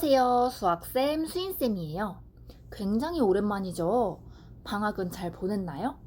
안녕하세요. 수학쌤, 수인쌤이에요. 굉장히 오랜만이죠. 방학은 잘 보냈나요?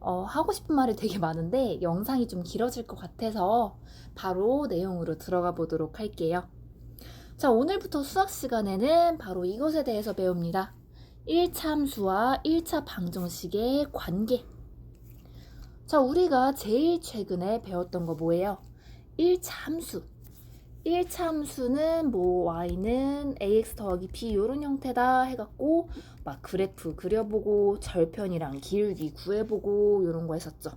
어, 하고 싶은 말이 되게 많은데 영상이 좀 길어질 것 같아서 바로 내용으로 들어가 보도록 할게요. 자, 오늘부터 수학 시간에는 바로 이것에 대해서 배웁니다. 1차 함수와 1차 방정식의 관계. 자, 우리가 제일 최근에 배웠던 거 뭐예요? 1차 함수. 1차 함수는 뭐 y는 ax 더하기 b 이런 형태다 해갖고 막 그래프 그려보고 절편이랑 기울기 구해보고 이런 거 했었죠.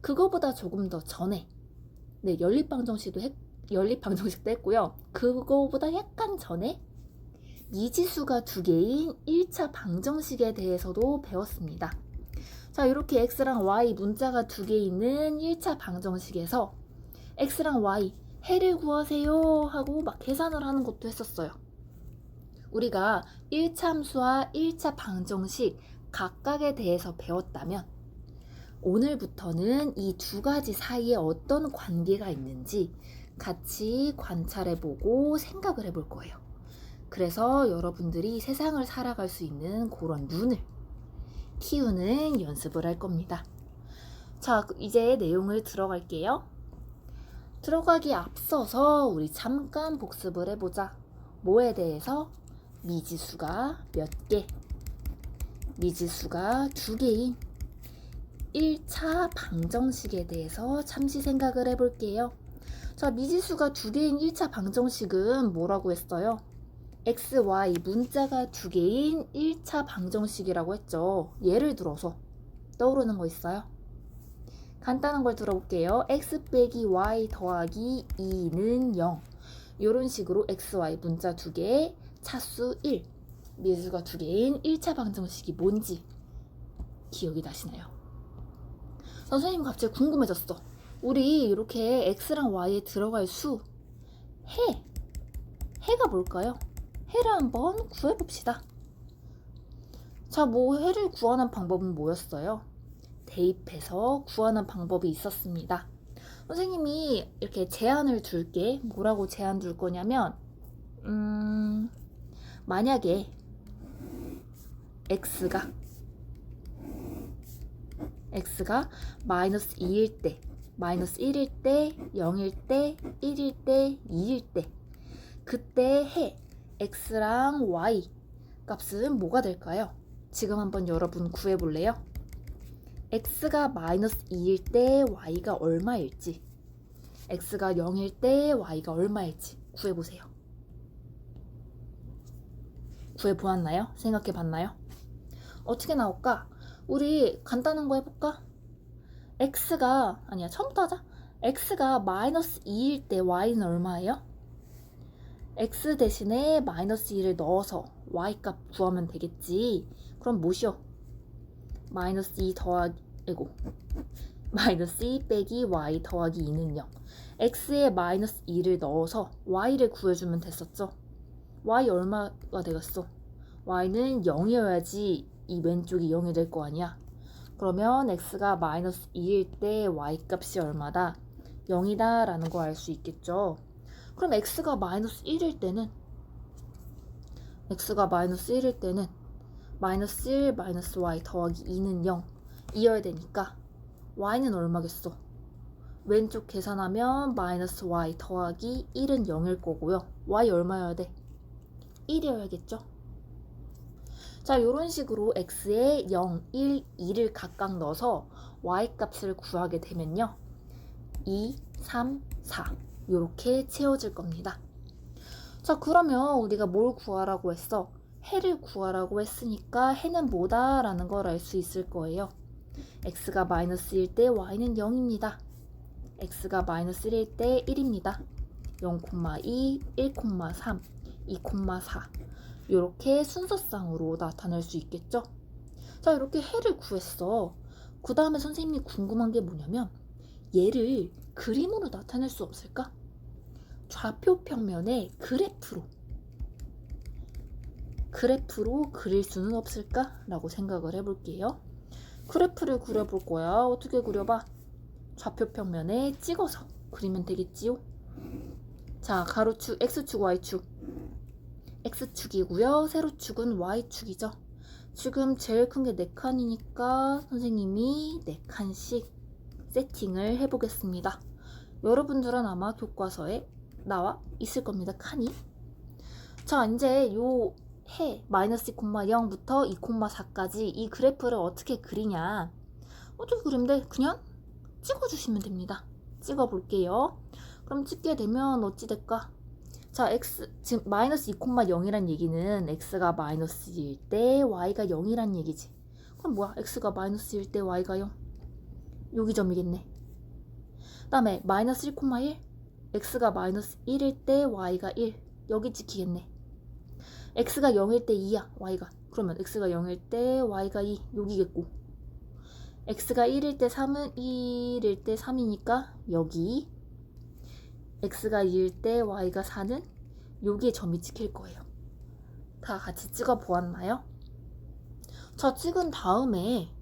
그거보다 조금 더 전에 네 연립방정식도 했, 연립방정식도 했고요. 그거보다 약간 전에 미지수가 두 개인 1차 방정식에 대해서도 배웠습니다. 자 이렇게 x랑 y 문자가 두 개 있는 1차 방정식에서 x랑 y 해를 구하세요 하고 막 계산을 하는 것도 했었어요. 우리가 1차 함수와 1차 방정식 각각에 대해서 배웠다면 오늘부터는 이 두 가지 사이에 어떤 관계가 있는지 같이 관찰해 보고 생각을 해볼 거예요. 그래서 여러분들이 세상을 살아갈 수 있는 그런 눈을 키우는 연습을 할 겁니다. 자, 이제 내용을 들어갈게요. 들어가기 앞서서 우리 잠깐 복습을 해보자. 뭐에 대해서? 미지수가 몇 개? 미지수가 두 개인 1차 방정식에 대해서 잠시 생각을 해볼게요. 자, 미지수가 두 개인 1차 방정식은 뭐라고 했어요? x, y 문자가 두 개인 1차 방정식이라고 했죠. 예를 들어서 떠오르는 거 있어요? 간단한 걸 들어볼게요. x 빼기 y 더하기 2는 0. 이런 식으로 x, y 문자 두 개, 차수 1, 미수가 두 개인 1차 방정식이 뭔지 기억이 나시나요? 선생님 갑자기 궁금해졌어. 우리 이렇게 x랑 y에 들어갈 수, 해. 해가 뭘까요? 해를 한번 구해봅시다. 자, 뭐 해를 구하는 방법은 뭐였어요? 대입해서 구하는 방법이 있었습니다. 선생님이 이렇게 제안을 줄게. 뭐라고 제안 줄 거냐면, 음, 만약에 x가 x가 마이너스 2일 때, 마이너스 1일 때, 0일 때, 1일 때, 2일 때, 그때 해 x랑 y 값은 뭐가 될까요? 지금 한번 여러분 구해볼래요? X가 마이너스 2일 때 y가 얼마일지 x가 0일 때 y가 얼마일지 구해보세요. 구해보았나요? 생각해봤나요? 어떻게 나올까? 우리 간단한 거 해볼까? x가 아니야 처음부터 하자. x가 마이너스 2일 때 y는 얼마예요? x 대신에 마이너스 2를 넣어서 y 값 구하면 되겠지. 그럼 뭐시오? 마이너스 2 더하기 이고 마이너스 2 빼기 y 더하기 2는 0 x에 마이너스 2를 넣어서 y를 구해주면 됐었죠? y 얼마가 되겠어? y는 0이어야지 이 왼쪽이 0이 될 거 아니야. 그러면 x가 마이너스 2일 때 y 값이 얼마다? 0이다 라는 거 알 수 있겠죠? 그럼 x가 마이너스 1일 때는? X가 마이너스 1일 때는 마이너스 1 마이너스 y 더하기 2는 0 이어야 되니까 y는 얼마겠어? 왼쪽 계산하면 마이너스 y 더하기 1은 0일 거고요. y 얼마여야 돼? 1이어야겠죠? 자, 이런 식으로 x에 0, 1, 2를 각각 넣어서 y 값을 구하게 되면요. 2, 3, 4 이렇게 채워질 겁니다. 자, 그러면 우리가 뭘 구하라고 했어? 해를 구하라고 했으니까 해는 뭐다? 라는 걸 알 수 있을 거예요. x가 마이너스일 때 y는 0입니다. x가 마이너스 1일 때 1입니다. 0,2, 1,3, 2,4 이렇게 순서상으로 나타낼 수 있겠죠? 자 이렇게 해를 구했어. 그 다음에 선생님이 궁금한 게 뭐냐면 얘를 그림으로 나타낼 수 없을까? 좌표 평면의 그래프로 그래프로 그릴 수는 없을까? 라고 생각을 해볼게요. 그래프를 그려볼 거야. 어떻게 그려봐? 좌표 평면에 찍어서 그리면 되겠지요? 자, 가로축, x축, y축. x축이고요. 세로축은 y축이죠. 지금 제일 큰 게 4칸이니까 선생님이 4칸씩 세팅을 해보겠습니다. 여러분들은 아마 교과서에 나와 있을 겁니다. 칸이. 자, 이제 요 해 마이너스 2,0부터 2,4까지 이 그래프를 어떻게 그리냐. 어떻게 돼? 그냥 찍어주시면 됩니다. 찍어볼게요. 그럼 찍게 되면 어찌 될까? 자, x 지금 마이너스 2,0이란 얘기는 x가 마이너스일 때 y가 0이란 얘기지. 그럼 뭐야? x가 마이너스일 때 y가 0. 여기 점이겠네. 그다음에 마이너스 1,1 x가 마이너스 1일 때 y가 1 여기 찍히겠네. X가 0일 때 2야 y가 그러면 x가 0일 때 y가 2 여기겠고 x가 1일 때 3은 1일 때 3이니까 여기 x가 2일 때 y가 4는 여기에 점이 찍힐 거예요. 다 같이 찍어 보았나요? 자 찍은 다음에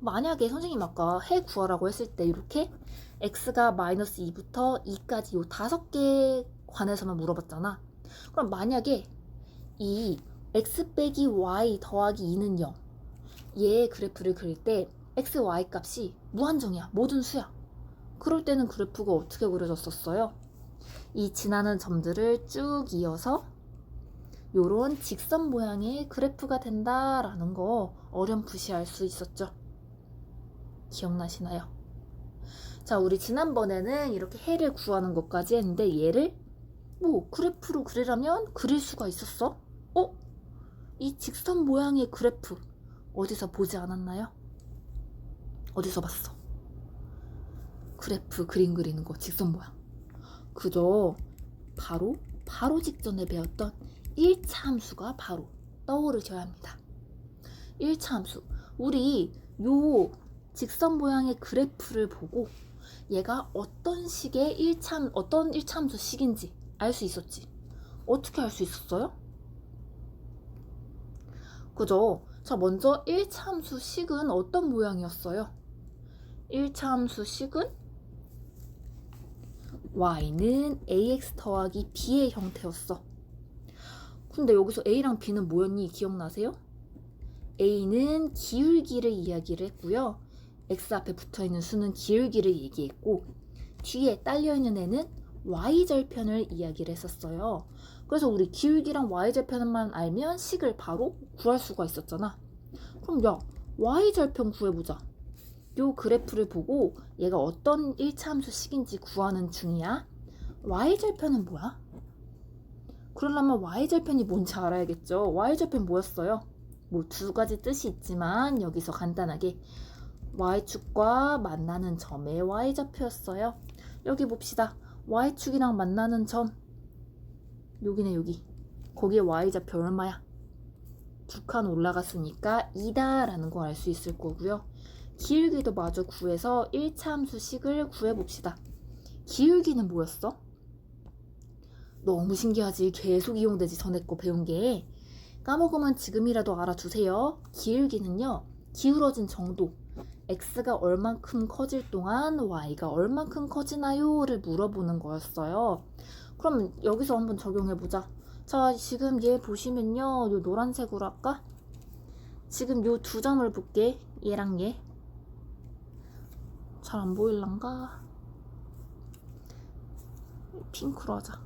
만약에 선생님 아까 해 구하라고 했을 때 이렇게 x가 마이너스 2부터 2까지 요 다섯 개 관해서만 물어봤잖아. 그럼 만약에 이 x 빼기 y 더하기 2는 0. 얘의 그래프를 그릴 때 x, y 값이 무한정이야. 모든 수야. 그럴 때는 그래프가 어떻게 그려졌었어요? 이 지나는 점들을 쭉 이어서 요런 직선 모양의 그래프가 된다라는 거 어렴풋이 알 수 있었죠. 기억나시나요? 자, 우리 지난번에는 이렇게 해를 구하는 것까지 했는데 얘를 뭐 그래프로 그리라면 그릴 수가 있었어? 어? 이 직선 모양의 그래프 어디서 보지 않았나요? 어디서 봤어? 그래프 그림 그리는 거 직선 모양. 그저 바로 바로 직전에 배웠던 1차 함수가 바로 떠오르셔야 합니다. 1차 함수. 우리 요 직선 모양의 그래프를 보고 얘가 어떤 식의 1차 어떤 1차 함수 식인지 알 수 있었지. 어떻게 알 수 있었어요? 그죠? 자, 먼저 1차 함수 식은 어떤 모양이었어요? 1차 함수 식은 y는 ax 더하기 b의 형태였어. 근데 여기서 a랑 b는 뭐였니? 기억나세요? a는 기울기를 이야기를 했고요. x 앞에 붙어 있는 수는 기울기를 얘기했고 뒤에 딸려 있는 애는 y절편을 이야기를 했었어요. 그래서 우리 기울기랑 y절편만 알면 식을 바로 구할 수가 있었잖아. 그럼 야, y절편 구해보자. 요 그래프를 보고 얘가 어떤 1차 함수 식인지 구하는 중이야. y절편은 뭐야? 그러려면 y절편이 뭔지 알아야겠죠. y절편 뭐였어요? 뭐 두 가지 뜻이 있지만 여기서 간단하게 y축과 만나는 점의 y좌표였어요. 여기 봅시다. Y축이랑 만나는 점 여기네 여기 거기에 y좌표 얼마야? 두 칸 올라갔으니까 2다 라는 걸 알 수 있을 거고요. 기울기도 마저 구해서 1차 함수식을 구해봅시다. 기울기는 뭐였어? 너무 신기하지. 계속 이용되지 전에 거 배운 게. 까먹으면 지금이라도 알아두세요. 기울기는요. 기울어진 정도. X가 얼만큼 커질 동안 y가 얼만큼 커지나요?를 물어보는 거였어요. 그럼 여기서 한번 적용해 보자. 자, 지금 얘 보시면요. 요 노란색으로 할까? 지금 요 두 점을 볼게. 얘랑 얘. 잘 안 보일란가? 핑크로 하자.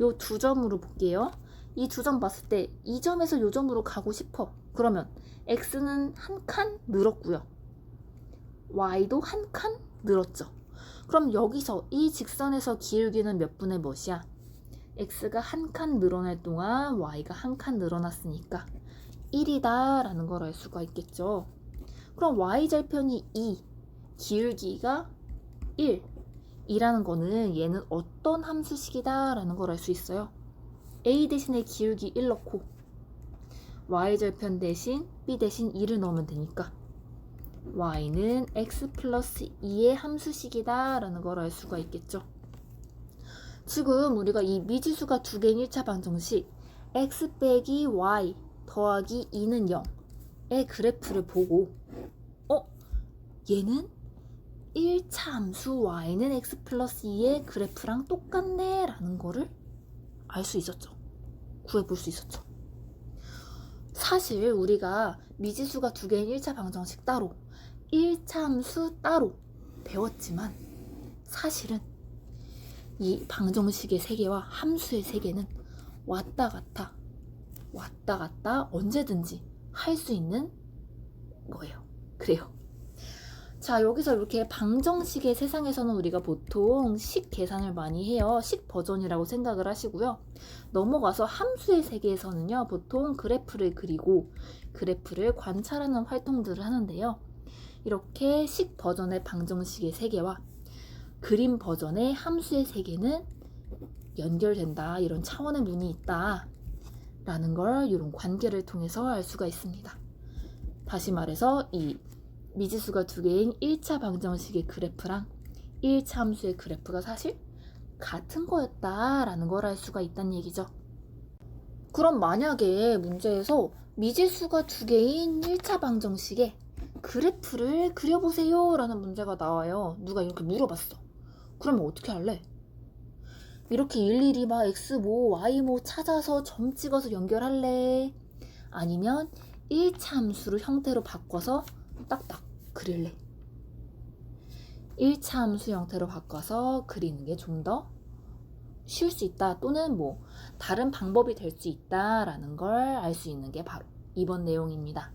요 두 점으로 볼게요. 이 두 점 봤을 때 이 점에서 요 점으로 가고 싶어. 그러면 x는 한 칸 늘었고요. y도 한 칸 늘었죠. 그럼 여기서 이 직선에서 기울기는 몇 분의 몇이야? x가 한 칸 늘어날 동안 y가 한 칸 늘어났으니까 1이다 라는 걸 알 수가 있겠죠. 그럼 y절편이 2, 기울기가 1 이라는 거는 얘는 어떤 함수식이다 라는 걸 알 수 있어요. a 대신에 기울기 1 넣고 y절편 대신 b 대신 2를 넣으면 되니까 y는 x 플러스 2의 함수식이다 라는 걸 알 수가 있겠죠. 지금 우리가 이 미지수가 두 개인 1차 방정식 x 빼기 y 더하기 2는 0의 그래프를 보고 어? 얘는 1차 함수 y는 x 플러스 2의 그래프랑 똑같네 라는 거를 알 수 있었죠. 구해볼 수 있었죠. 사실 우리가 미지수가 두 개인 1차 방정식 따로, 1차 함수 따로 배웠지만 사실은 이 방정식의 세계와 함수의 세계는 왔다 갔다 왔다 갔다 언제든지 할 수 있는 거예요. 그래요. 자, 여기서 이렇게 방정식의 세상에서는 우리가 보통 식 계산을 많이 해요. 식 버전이라고 생각을 하시고요. 넘어가서 함수의 세계에서는요, 보통 그래프를 그리고 그래프를 관찰하는 활동들을 하는데요. 이렇게 식 버전의 방정식의 세계와 그림 버전의 함수의 세계는 연결된다. 이런 차원의 문이 있다. 라는 걸 이런 관계를 통해서 알 수가 있습니다. 다시 말해서 이 미지수가 두 개인 1차 방정식의 그래프랑 1차 함수의 그래프가 사실 같은 거였다라는 걸 알 수가 있다는 얘기죠. 그럼 만약에 문제에서 미지수가 두 개인 1차 방정식에 그래프를 그려보세요 라는 문제가 나와요. 누가 이렇게 물어봤어. 그러면 어떻게 할래? 이렇게 일일이 막 X모, Y모 찾아서 점 찍어서 연결할래? 아니면 1차 함수를 형태로 바꿔서 딱딱 그릴래? 1차 함수 형태로 바꿔서 그리는 게 좀 더 쉬울 수 있다 또는 뭐 다른 방법이 될 수 있다라는 걸 알 수 있는 게 바로 이번 내용입니다.